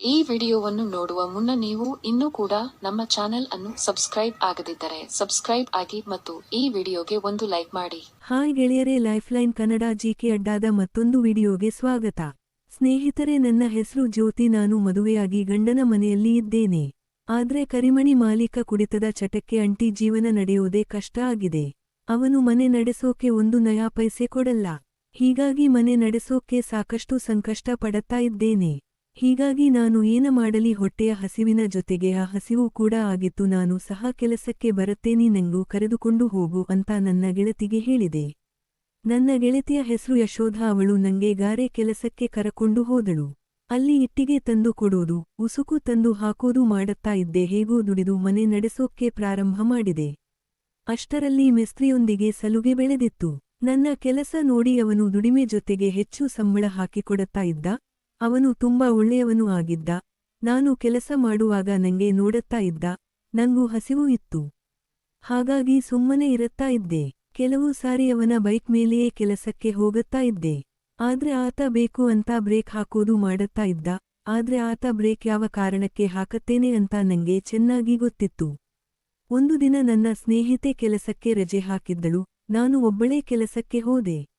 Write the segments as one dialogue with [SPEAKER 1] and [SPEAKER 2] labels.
[SPEAKER 1] ಈ ವಿಡಿಯೋವನ್ನು ನೋಡುವ ಮುನ್ನ ನೀವು ಇನ್ನೂ ಕೂಡ ನಮ್ಮ ಚಾನೆಲ್ ಅನ್ನು ಸಬ್ಸ್ಕ್ರೈಬ್ ಆಗದಿದ್ದರೆ ಸಬ್ಸ್ಕ್ರೈಬ್ ಆಗಿ ಮತ್ತು ಈ ವಿಡಿಯೋಗೆ ಒಂದು ಲೈಕ್ ಮಾಡಿ.
[SPEAKER 2] ಹಾಯ್ ಗೆಳೆಯರೇ ಲೈಫ್ಲೈನ್ ಕನ್ನಡ ಜಿಕೆ ಅಡ್ಡಾದ ಮತ್ತೊಂದು ವಿಡಿಯೋಗೆ ಸ್ವಾಗತ. ಸ್ನೇಹಿತರೆ, ನನ್ನ ಹೆಸರು ಜ್ಯೋತಿ. ನಾನು ಮದುವೆಯಾಗಿ ಗಂಡನ ಮನೆಯಲ್ಲಿ ಇದ್ದೇನೆ. ಆದ್ರೆ ಕರಿಮಣಿ ಮಾಲೀಕ ಕುಡಿತದ ಚಟಕ್ಕೆ ಅಂಟಿ ಜೀವನ ನಡೆಯೋದೇ ಕಷ್ಟ ಆಗಿದೆ. ಅವನು ಮನೆ ನಡೆಸೋಕೆ ಒಂದು ನಯಾ ಪೈಸೆ ಕೊಡಲ್ಲ. ಹೀಗಾಗಿ ಮನೆ ನಡೆಸೋಕೆ ಸಾಕಷ್ಟು ಸಂಕಷ್ಟ ಪಡುತ್ತಾ ಇದ್ದೇನೆ. ಹೀಗಾಗಿ ನಾನು ಏನ ಮಾಡಲಿ ಹೊಟ್ಟೆಯ ಹಸಿವಿನ ಜೊತೆಗೆ ಆ ಹಸಿವು ಕೂಡ ಆಗಿತ್ತು. ನಾನು ಸಹ ಕೆಲಸಕ್ಕೆ ಬರುತ್ತೇನೆ, ನಂಗೂ ಕರೆದುಕೊಂಡು ಹೋಗು ಅಂತ ನನ್ನ ಗೆಳತಿಗೆ ಹೇಳಿದೆ. ನನ್ನ ಗೆಳತಿಯ ಹೆಸರು ಯಶೋಧ, ಅವಳು ನಂಗೆ ಗಾರೆ ಕೆಲಸಕ್ಕೆ ಕರಕೊಂಡು ಹೋದಳು. ಅಲ್ಲಿ ಇಟ್ಟಿಗೆ ತಂದು ಕೊಡೋದು, ಉಸುಕು ತಂದು ಹಾಕೋದು ಮಾಡುತ್ತಾ ಇದ್ದೆ. ಹೇಗೋ ದುಡಿದು ಮನೆ ನಡೆಸೋಕ್ಕೆ ಪ್ರಾರಂಭ ಮಾಡಿದೆ. ಅಷ್ಟರಲ್ಲಿ ಮೆಸ್ತ್ರಿಯೊಂದಿಗೆ ಸಲುಗೆ ಬೆಳೆದಿತ್ತು. ನನ್ನ ಕೆಲಸ ನೋಡಿ ಅವನು ದುಡಿಮೆ ಜೊತೆಗೆ ಹೆಚ್ಚು ಸಂಬಳ ಹಾಕಿಕೊಡುತ್ತಾ ಇದ್ದ. ಅವನು ತುಂಬಾ ಒಳ್ಳೆಯವನು ಆಗಿದ್ದ. ನಾನು ಕೆಲಸ ಮಾಡುವಾಗ ನಂಗೆ ನೋಡುತ್ತಾ ಇದ್ದ. ನಂಗೂ ಹಸಿವು ಇತ್ತು. ಹಾಗಾಗಿ ಸುಮ್ಮನೆ ಇರುತ್ತಾ ಇದ್ದೆ. ಕೆಲವು ಸಾರಿ ಅವನ ಬೈಕ್ ಮೇಲೆಯೇ ಕೆಲಸಕ್ಕೆ ಹೋಗುತ್ತಾ ಇದ್ದೆ. ಆದ್ರೆ ಆತ ಬೇಕು ಅಂತ ಬ್ರೇಕ್ ಹಾಕೋದು ಮಾಡುತ್ತಾ ಇದ್ದ. ಆದ್ರೆ ಆತ ಬ್ರೇಕ್ ಯಾವ ಕಾರಣಕ್ಕೆ ಹಾಕತ್ತೇನೆ ಅಂತ ನಂಗೆ ಚೆನ್ನಾಗಿ ಗೊತ್ತಿತ್ತು. ಒಂದು ದಿನ ನನ್ನ ಸ್ನೇಹಿತೆ ಕೆಲಸಕ್ಕೆ ರಜೆ ಹಾಕಿದ್ದಳು. ನಾನು ಒಬ್ಬಳೇ ಕೆಲಸಕ್ಕೆ ಹೋದೆ.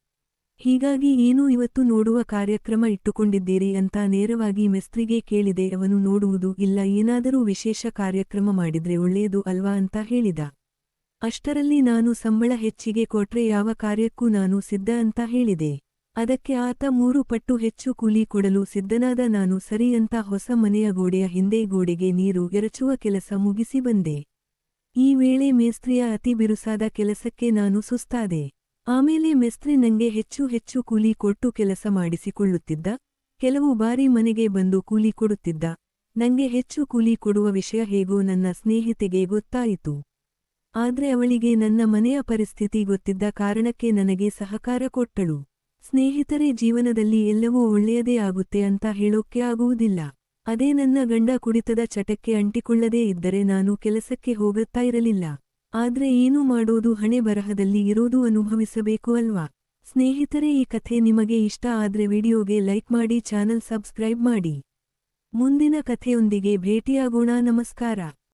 [SPEAKER 2] ಹೀಗಾಗಿ ಏನು ಇವತ್ತು ನೋಡುವ ಕಾರ್ಯಕ್ರಮ ಇಟ್ಟುಕೊಂಡಿದ್ದೀರಿ ಅಂತ ನೇರವಾಗಿ ಮೆಸ್ತ್ರಿಗೆ ಕೇಳಿದೆ, ಅವನು ನೋಡುವುದು ಇಲ್ಲ, ಏನಾದರೂ ವಿಶೇಷ ಕಾರ್ಯಕ್ರಮ ಮಾಡಿದ್ರೆ ಒಳ್ಳೆಯದು ಅಲ್ವಾ ಅಂತ ಹೇಳಿದ. ಅಷ್ಟರಲ್ಲಿ ನಾನು ಸಂಬಳ ಹೆಚ್ಚಿಗೆ ಕೊಟ್ರೆ ಯಾವ ಕಾರ್ಯಕ್ಕೂ ನಾನು ಸಿದ್ಧ ಅಂತ ಹೇಳಿದೆ. ಅದಕ್ಕೆ ಆತ ಮೂರು ಪಟ್ಟು ಹೆಚ್ಚು ಕೂಲಿ ಕೊಡಲು ಸಿದ್ಧನಾದ ನಾನು ಸರಿ ಅಂತ ಹೊಸ ಮನೆಯ ಗೋಡೆಯ ಹಿಂದೆ ಗೋಡೆಗೆ ನೀರು ಎರಚುವ ಕೆಲಸ ಮುಗಿಸಿ ಬಂದೆ. ಈ ವೇಳೆ ಮೇಸ್ತ್ರಿಯ ಅತಿ ಬಿರುಸಾದ ಕೆಲಸಕ್ಕೆ ನಾನು ಸುಸ್ತಾದೆ. ಆಮೇಲೆ ಮೆಸ್ತ್ರಿ ನಂಗೆ ಹೆಚ್ಚು ಹೆಚ್ಚು ಕೂಲಿ ಕೊಟ್ಟು ಕೆಲಸ ಮಾಡಿಸಿಕೊಳ್ಳುತ್ತಿದ್ದ, ಕೆಲವು ಬಾರಿ ಮನೆಗೆ ಬಂದು ಕೂಲಿ ಕೊಡುತ್ತಿದ್ದ. ನಂಗೆ ಹೆಚ್ಚು ಕೂಲಿ ಕೊಡುವ ವಿಷಯ ಹೇಗೋ ನನ್ನ ಸ್ನೇಹಿತೆಗೆ ಗೊತ್ತಾಯಿತು. ಆದ್ರೆ ಅವಳಿಗೆ ನನ್ನ ಮನೆಯ ಪರಿಸ್ಥಿತಿ ಗೊತ್ತಿದ್ದ ಕಾರಣಕ್ಕೆ ನನಗೆ ಸಹಕಾರ ಕೊಟ್ಟಳು. ಸ್ನೇಹಿತರೇ, ಜೀವನದಲ್ಲಿ ಎಲ್ಲವೂ ಒಳ್ಳೆಯದೇ ಆಗುತ್ತೆ ಅಂತ ಹೇಳೋಕ್ಕೆ ಆಗುವುದಿಲ್ಲ. ಅದೇ ನನ್ನ ಗಂಡ ಕುಡಿತದ ಚಟಕ್ಕೆ ಅಂಟಿಕೊಳ್ಳದೇ ಇದ್ದರೆ ನಾನು ಕೆಲಸಕ್ಕೆ ಹೋಗುತ್ತಾ ಇರಲಿಲ್ಲ. ಆದ್ರೆ ಏನು ಮಾಡೋದು ಹಣೆ ಬರಹದಲ್ಲಿ ಇರೋದು ಅನುಭವಿಸಬೇಕು ಅಲ್ವಾ? ಸ್ನೇಹಿತರೆ, ಈ ಕಥೆ ನಿಮಗೆ ಇಷ್ಟ ಆದ್ರೆ ವಿಡಿಯೋಗೆ ಲೈಕ್ ಮಾಡಿ, ಚಾನಲ್ ಸಬ್ಸ್ಕ್ರೈಬ್ ಮಾಡಿ. ಮುಂದಿನ ಕಥೆಯೊಂದಿಗೆ ಭೇಟಿಯಾಗೋಣ. ನಮಸ್ಕಾರ.